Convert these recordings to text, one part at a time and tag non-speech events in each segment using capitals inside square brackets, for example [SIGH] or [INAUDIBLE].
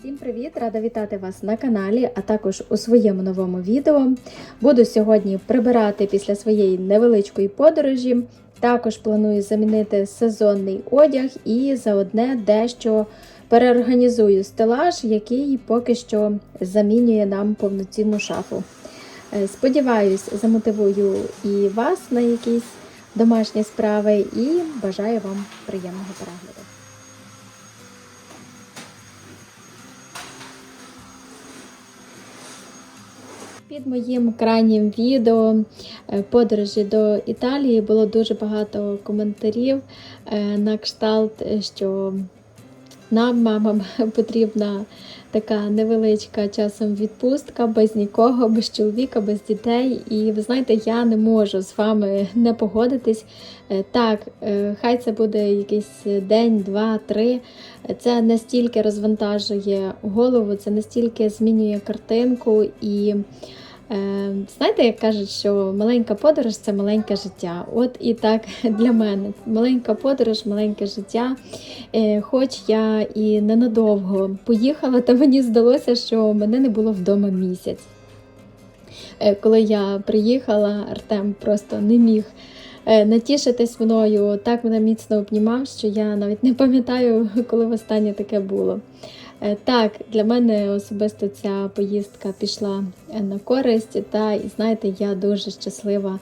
Всім привіт! Рада вітати вас на каналі, а також у своєму новому відео. Буду сьогодні прибирати після своєї невеличкої подорожі. Також планую замінити сезонний одяг і заодне дещо переорганізую стелаж, який поки що замінює нам повноцінну шафу. Е, Сподіваюсь, замотивую і вас на якісь домашні справи і бажаю вам приємного перегляду. Під моїм крайнім відео е, подорожі до Італії було дуже багато коментарів е, на кшталт, е, що нам, мамам, [LAUGHS] потрібна така невеличка часом відпустка без нікого, без чоловіка, без дітей. І ви знаєте, я не можу з вами не погодитись. Так, хай це буде якийсь день, два, три. Це настільки розвантажує голову, це настільки змінює картинку і. Е, Знаєте, як кажуть, що маленька подорож це маленьке життя. От і так [LAUGHS] для мене. Маленька подорож, маленьке життя. Е, Хоч я і ненадовго поїхала, та мені здалося, що мене не було вдома місяць. Е, Коли я приїхала, Артем просто не міг натішитись мною, так мене міцно обнімав, що я навіть не пам'ятаю, [LAUGHS] коли востаннє таке було. Е, Так, для мене особисто ця поїздка пішла е, на користь, та і знаєте, я дуже щаслива,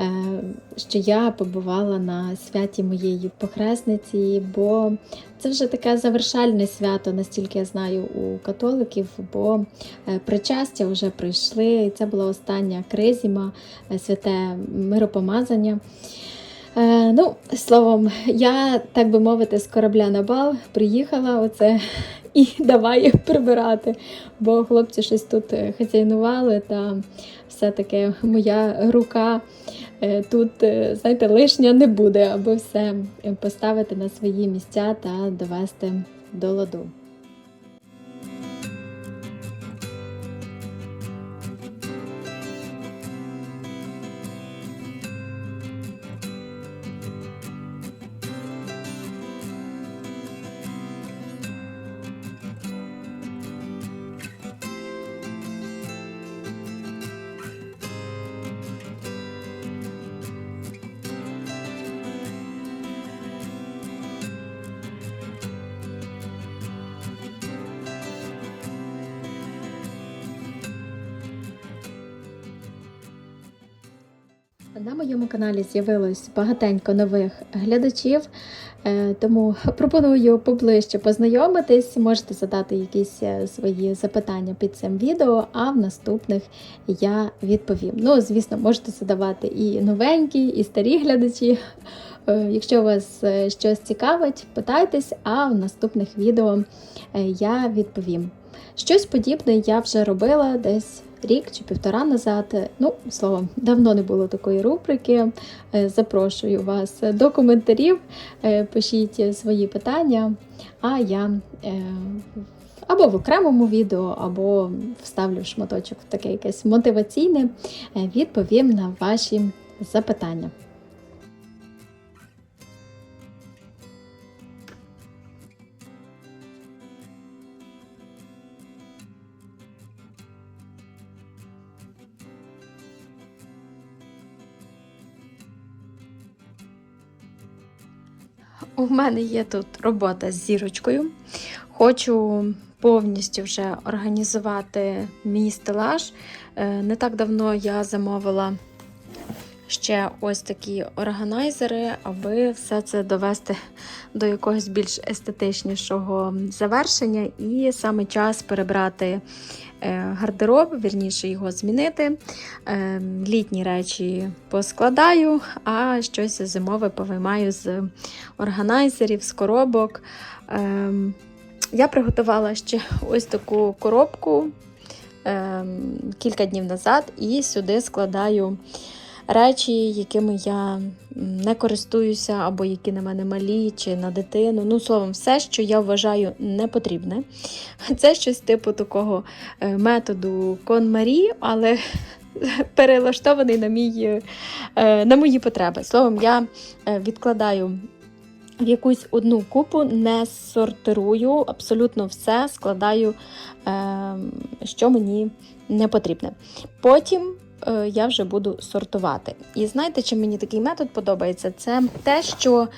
е, що я побувала на святі моєї похресниці, бо це вже таке завершальне свято, настільки я знаю у католиків, бо причастя вже пройшли, і це була остання кризіма, святе миропомазання. Ну, словом, я, так би мовити, з корабля на бал приїхала. Оце і давай їх прибирати. Бо хлопці щось тут е, хазяйнували, та все-таки моя рука е, тут, е, знаєте, лишня не буде, аби все поставити на свої місця та довести до ладу. На моєму каналі з'явилось багатенько нових глядачів, е, тому пропоную поближче познайомитись. Можете задати якісь е, свої запитання під цим відео, а в наступних я відповім. Ну, звісно, можете задавати і новенькі, і старі глядачі. Е, Якщо вас щось цікавить, питайтесь, а в наступних відео я відповім. Щось подібне я вже робила десь рік чи півтора назад. Ну, словом, давно не було такої рубрики. Е, Запрошую вас до коментарів, е, пишіть свої питання, а я е, або в окремому відео, або вставлю шматочок в таке якесь мотиваційне, відповім на ваші запитання. У мене є тут робота з зірочкою. Хочу повністю вже організувати мій стелаж. Е, Не так давно я замовила ще ось такі органайзери, аби все це довести до якогось більш естетичнішого завершення. І саме час перебрати гардероб, вірніше його змінити. Е, Літні речі поскладаю, а щось зимове повиймаю з органайзерів, з коробок. Ем, Я приготувала ще ось таку коробку кілька днів назад, і сюди складаю речі, якими я не користуюся, або які на мене малі, чи на дитину. Ну, словом, все, що я вважаю непотрібне. [LAUGHS] Це щось типу такого е, методу Кон-Марі, але [LAUGHS] перелаштований на, мій, е, на мої потреби. Словом, я е, відкладаю в якусь одну купу, не сортирую, абсолютно все складаю, е, що мені не потрібне. Потім е, я вже буду сортувати. І знаєте, чим мені такий метод подобається? Це те, що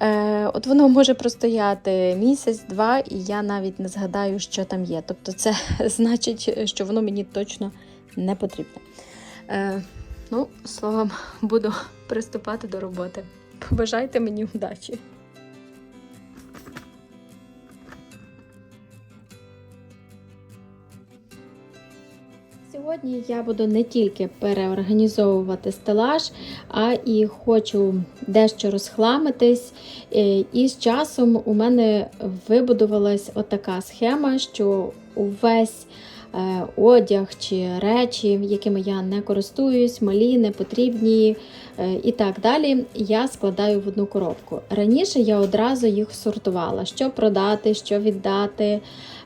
е, от воно може простояти місяць-два, і я навіть не згадаю, що там є. Тобто, це [LAUGHS] значить, що воно мені точно не потрібне. Е, ну, словом, буду приступати до роботи. Побажайте мені удачі. Сьогодні я буду не тільки переорганізовувати стелаж, а і хочу дещо розхламитись. Е, І з часом у мене вибудувалась отака схема, що увесь одяг чи речі, якими я не користуюсь, малі, непотрібні е, і так далі, я складаю в одну коробку. Раніше я одразу їх сортувала, що продати, що віддати,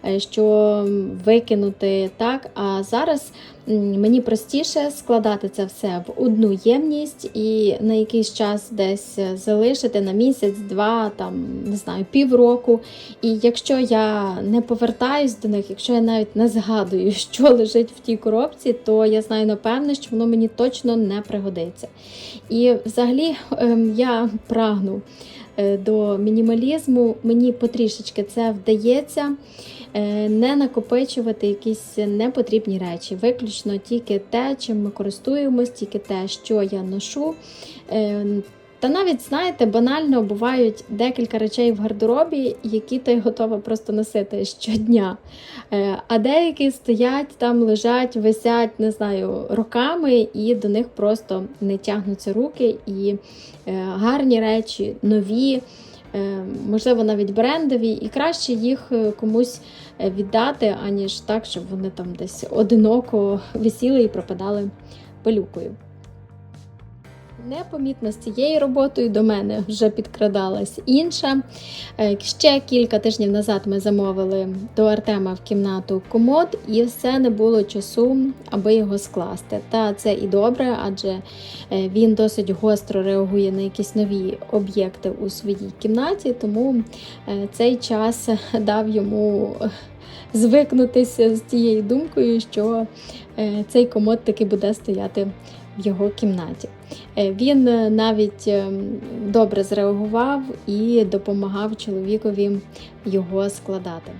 е, що викинути. Так? А зараз мені простіше складати це все в одну ємність і на якийсь час десь залишити на місяць, два, там, не знаю, півроку. І якщо я не повертаюсь до них, якщо я навіть не згадую, [LAUGHS] що лежить в тій коробці, то я знаю напевне, що воно мені точно не пригодиться. І взагалі ем, я прагну е, до мінімалізму, мені потрішечки це вдається. Е, Не накопичувати якісь непотрібні речі, виключно тільки те, чим ми користуємось, тільки те, що я ношу. Е, Та навіть, знаєте, банально бувають декілька речей в гардеробі, які ти готова просто носити щодня. Е, А деякі стоять там, лежать, висять, не знаю, роками, і до них просто не тягнуться руки. І гарні речі, нові, можливо, навіть брендові, і краще їх комусь віддати, аніж так, щоб вони там десь одиноко висіли і пропадали пилюкою. Непомітно з цією роботою до мене вже підкрадалась інша. Е, Ще кілька тижнів назад ми замовили до Артема в кімнату комод, і все не було часу, аби його скласти. Та це і добре, адже е, він досить гостро реагує на якісь нові об'єкти у своїй кімнаті, тому е, цей час [LAUGHS] дав йому звикнутися з тією думкою, що цей комод таки буде стояти в його кімнаті. Е, Він е, навіть е, добре зреагував і допомагав чоловікові його складати.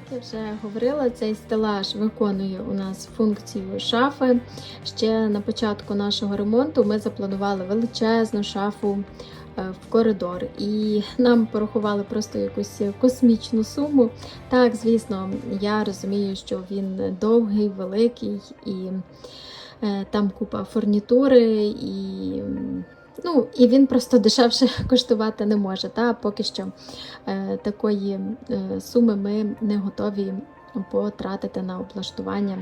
Як я вже говорила, цей стелаж виконує у нас функцію шафи. Ще на початку нашого ремонту ми запланували величезну шафу е, в коридор, і нам порахували просто якусь космічну суму. Так, звісно, я розумію, що він довгий, великий і е, там купа фурнітури і. Ну, і він просто дешевше [LAUGHS] коштувати не може. Та поки що е, такої е, суми ми не готові потратити на облаштування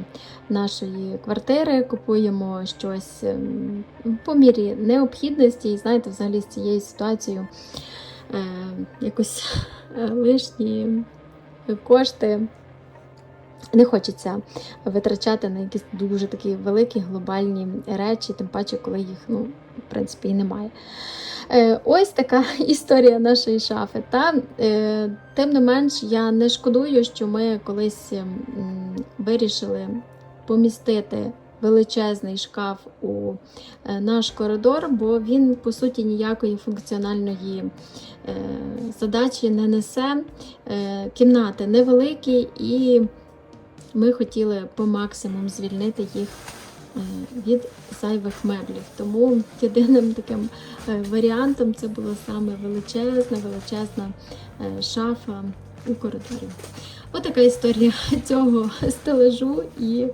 нашої квартири. Купуємо щось ем, по мірі необхідності. І знаєте, взагалі з цією ситуацією е, якось [LAUGHS] е, лишні кошти. Не хочеться витрачати на якісь дуже такі великі глобальні речі, тим паче, коли їх, ну, в принципі, і немає. Е, ось така [LAUGHS] історія нашої шафи. Та, е, тим не менш, я не шкодую, що ми колись вирішили помістити величезний шкаф у е, наш коридор, бо він, по суті, ніякої функціональної задачі не несе. Кімнати невеликі і ми хотіли по максимуму звільнити їх е, від зайвих меблів. Тому єдиним таким е, варіантом це була саме величезна, величезна е, шафа у коридорі. Отака історія [LAUGHS] цього стележу і,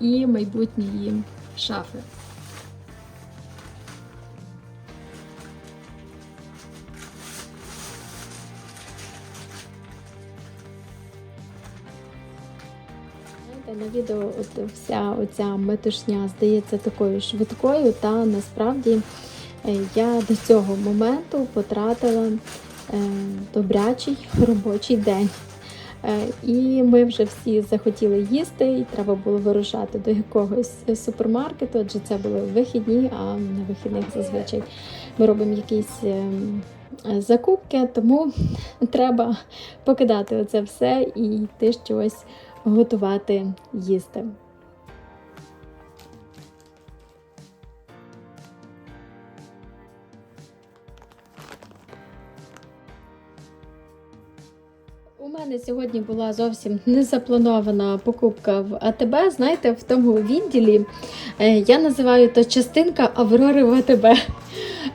і майбутньої шафи. На відео от вся оця метушня здається такою швидкою, та насправді е, я до цього моменту потратила е, добрячий робочий день. Е, І ми вже всі захотіли їсти, і треба було вирушати до якогось супермаркету, адже це були вихідні, а на вихідних зазвичай ми робимо якісь закупки, тому треба покидати оце все і йти щось готувати їсти. Мене сьогодні була зовсім незапланована покупка в АТБ. Знаєте, в тому відділі е, я називаю то частинка Аврори в АТБ.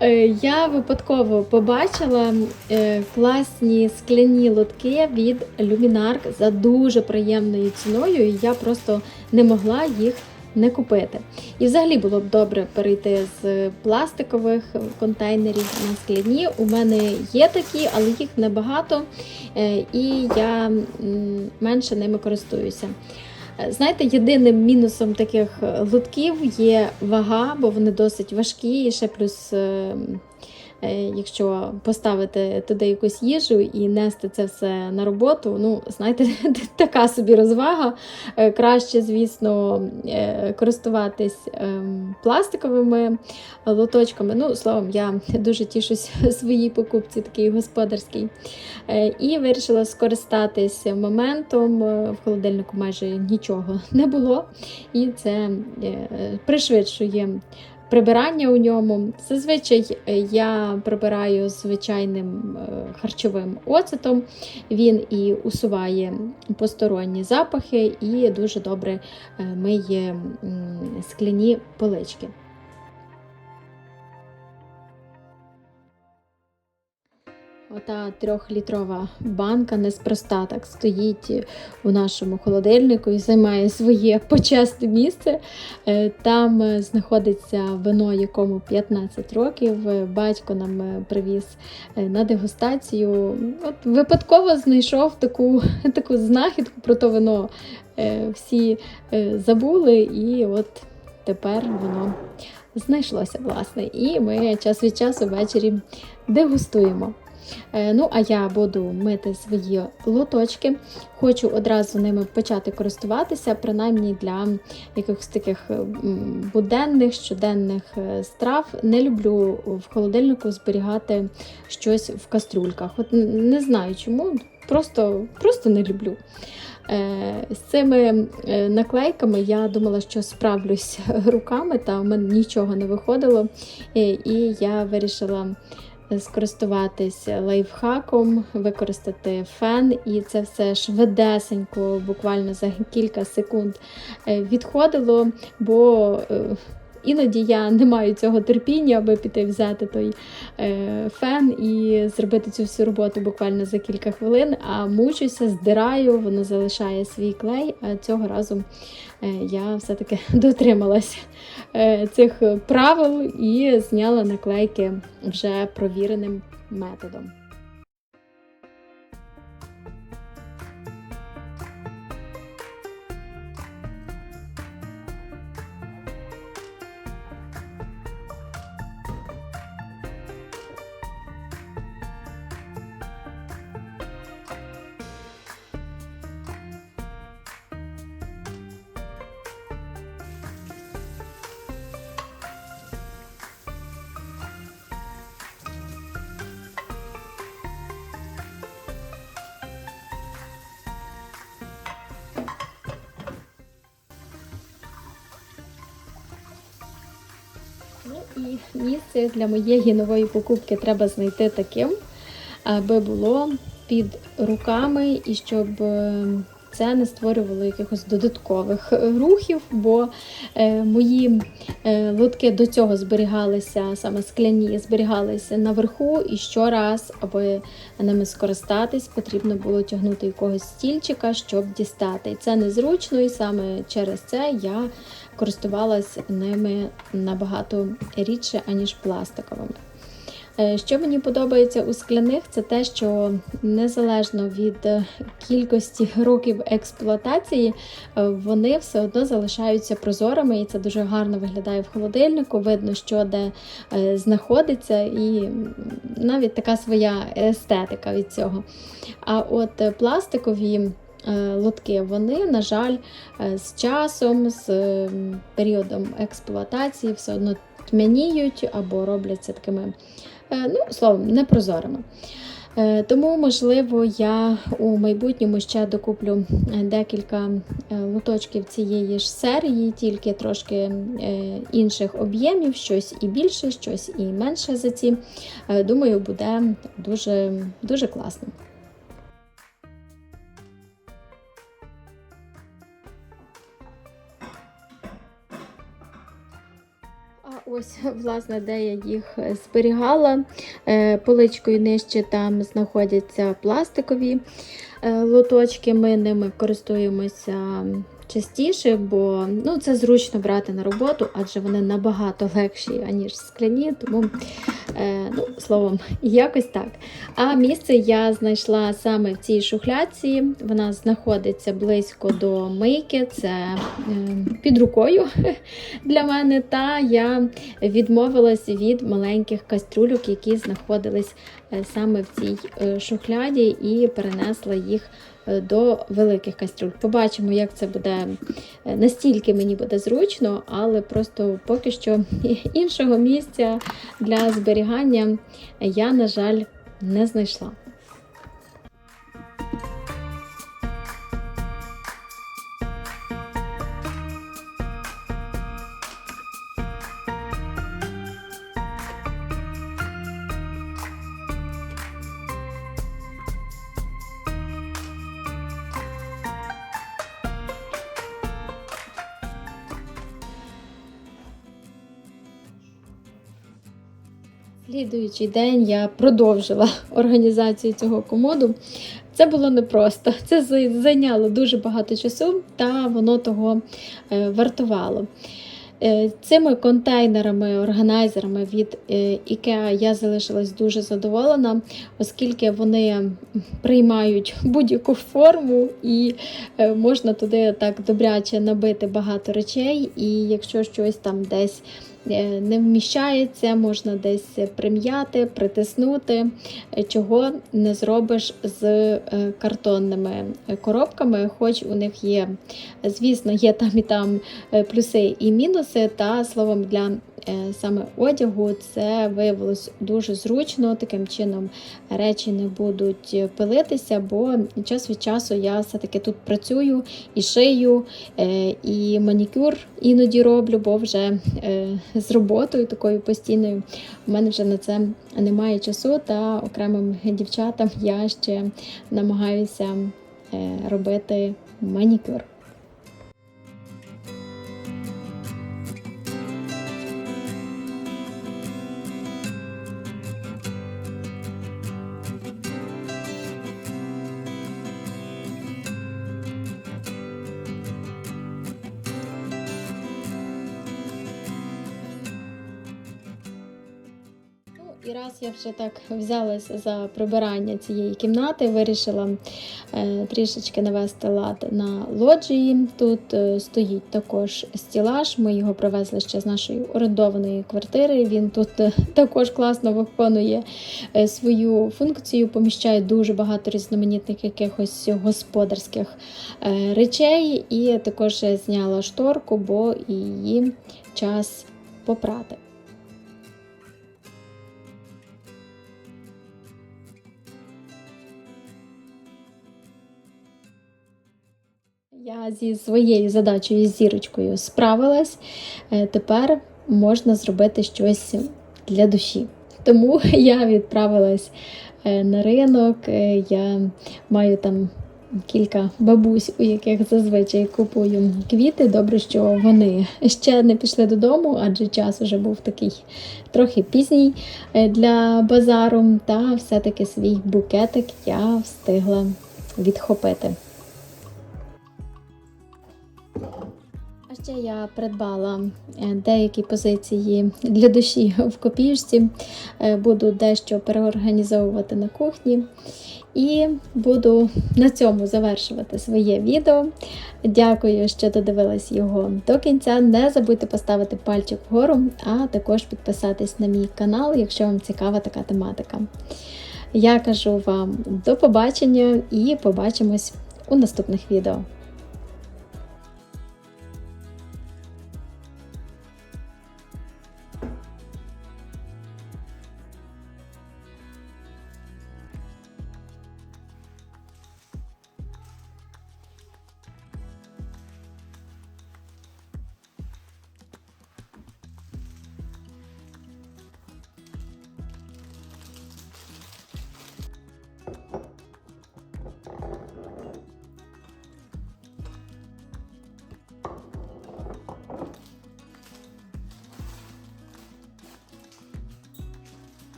Е, Я випадково побачила е, класні скляні лотки від Luminark за дуже приємною ціною, і я просто не могла їх не купити. І взагалі було б добре перейти з пластикових контейнерів на скляні. У мене є такі, але їх небагато, е, і я менше ними користуюся. Е, Знаєте, єдиним мінусом таких лотків є вага, бо вони досить важкі, і ще плюс. Е, Якщо поставити туди якусь їжу і нести це все на роботу, ну знаєте, [LAUGHS] така собі розвага. Е, Краще, звісно, е, користуватись ем, пластиковими лоточками. Ну, словом, я дуже тішусь [LAUGHS] своїй покупці, такій господарській. І вирішила скористатись моментом. В холодильнику майже нічого [LAUGHS] не було, і це пришвидшує. Прибирання у ньому. Зазвичай е, я прибираю звичайним е, харчовим оцетом. Він і усуває посторонні запахи, і дуже добре е, миє скляні полички. Ота трьохлітрова банка неспроста так стоїть у нашому холодильнику і займає своє почесне місце. Е, Там е, знаходиться вино, якому 15 років. Е, Батько нам привіз на дегустацію. От випадково знайшов таку, [LAUGHS] таку знахідку про то вино. Всі забули, і от тепер воно знайшлося, власне. І ми час від часу ввечері дегустуємо. Е, Ну, а я буду мити свої лоточки. Хочу одразу ними почати користуватися, принаймні для якихось таких е, буденних, щоденних е, страв. Не люблю в холодильнику зберігати щось в кастрюльках. От не знаю чому, просто, просто не люблю. З цими наклейками я думала, що справлюсь [LAUGHS] руками, та в мене нічого не виходило. І я вирішила скористуватись лайфхаком, використати фен, і це все швидесенько, буквально за кілька секунд е, відходило, бо е, іноді я не маю цього терпіння, аби піти взяти той е, фен і зробити цю всю роботу буквально за кілька хвилин, а мучуся, здираю, воно залишає свій клей. А цього разу е, я все-таки [LAUGHS] дотрималась е, цих правил і зняла наклейки вже провіреним методом. Місце для моєї нової покупки треба знайти таким, аби було під руками і щоб е, це не створювало якихось додаткових рухів, бо е, мої е, лотки до цього зберігалися, саме скляні, зберігалися наверху, і щораз, аби ними скористатись, потрібно було тягнути якогось стільчика, щоб дістати. І це незручно, і саме через це я користувалась ними набагато рідше, аніж пластиковими. Е, Що мені подобається у скляних, це те, що незалежно від кількості [LAUGHS] років експлуатації, е, вони все одно залишаються прозорими, і це дуже гарно виглядає в холодильнику. Видно, що де е, знаходиться, і навіть така своя естетика від цього. А от пластикові. Е, Лотки, вони, на жаль, е, з часом, з періодом експлуатації все одно тьмяніють або робляться такими Е, ну, словом, непрозорими. Тому, можливо, я у майбутньому ще докуплю декілька лоточків цієї ж серії, тільки трошки інших об'ємів, щось і більше, щось і менше за ці. Думаю, буде дуже, дуже класно. Ось, власне, де я їх е, зберігала. Е, Поличкою нижче там знаходяться пластикові е, лоточки. Ми ними користуємося частіше, бо ну, це зручно брати на роботу, адже вони набагато легші, аніж скляні. Тому, е, ну, словом, якось так. А місце я знайшла саме в цій шухляці. Вона знаходиться близько до мийки, це е, під рукою [LAUGHS] для мене. Та я відмовилась від маленьких кастрюльок, які знаходились е, саме в цій е, шухляді, і перенесла їх до великих кастрюль. Побачимо, як це буде е, настільки мені буде зручно, але просто поки що [LAUGHS] іншого місця для зберігання я, на жаль, не знайшла. Слідуючий день я продовжила [LAUGHS] організацію цього комоду. Це було непросто. Це зайняло дуже багато часу, та воно того е, вартувало. Е, Цими контейнерами, органайзерами від е, IKEA я залишилась дуже задоволена, оскільки вони приймають будь-яку форму і е, можна туди так добряче набити багато речей. І якщо щось там десь е, не вміщається, можна десь прим'яти, притиснути, е, чого не зробиш з е, картонними е, коробками, хоч у них є, звісно, є там і там е, плюси і мінуси, та словом для е, саме одягу це виявилось дуже зручно. Таким чином речі не будуть пилитися, бо час від часу я все-таки тут працюю і шию, е, і манікюр іноді роблю, бо вже е, з роботою такою постійною у мене вже на це немає часу, та окремим дівчатам я ще намагаюся е, робити манікюр. Я вже так взялася за прибирання цієї кімнати, вирішила е, трішечки навести лад на лоджії. Тут е, стоїть також стілаж. Ми його привезли ще з нашої орендованої квартири. Він тут е, також класно виконує свою функцію, поміщає дуже багато різноманітних якихось господарських речей. І також зняла шторку, бо її час попрати. Я зі своєю задачею з зірочкою справилась. Е, Тепер можна зробити щось для душі. Тому [LAUGHS] я відправилась е, на ринок. Е, Я маю там кілька бабусь, у яких зазвичай купую квіти. Добре, що вони ще не пішли додому, адже час вже був такий трохи пізній для базару. Та все-таки свій букетик я встигла відхопити. Ще я придбала е, деякі позиції для душі в копіжці. Е, Буду дещо переорганізовувати на кухні. І буду на цьому завершувати своє відео. Дякую, що додивились його до кінця. Не забудьте поставити пальчик вгору, а також підписатись на мій канал, якщо вам цікава така тематика. Я кажу вам до побачення і побачимось у наступних відео.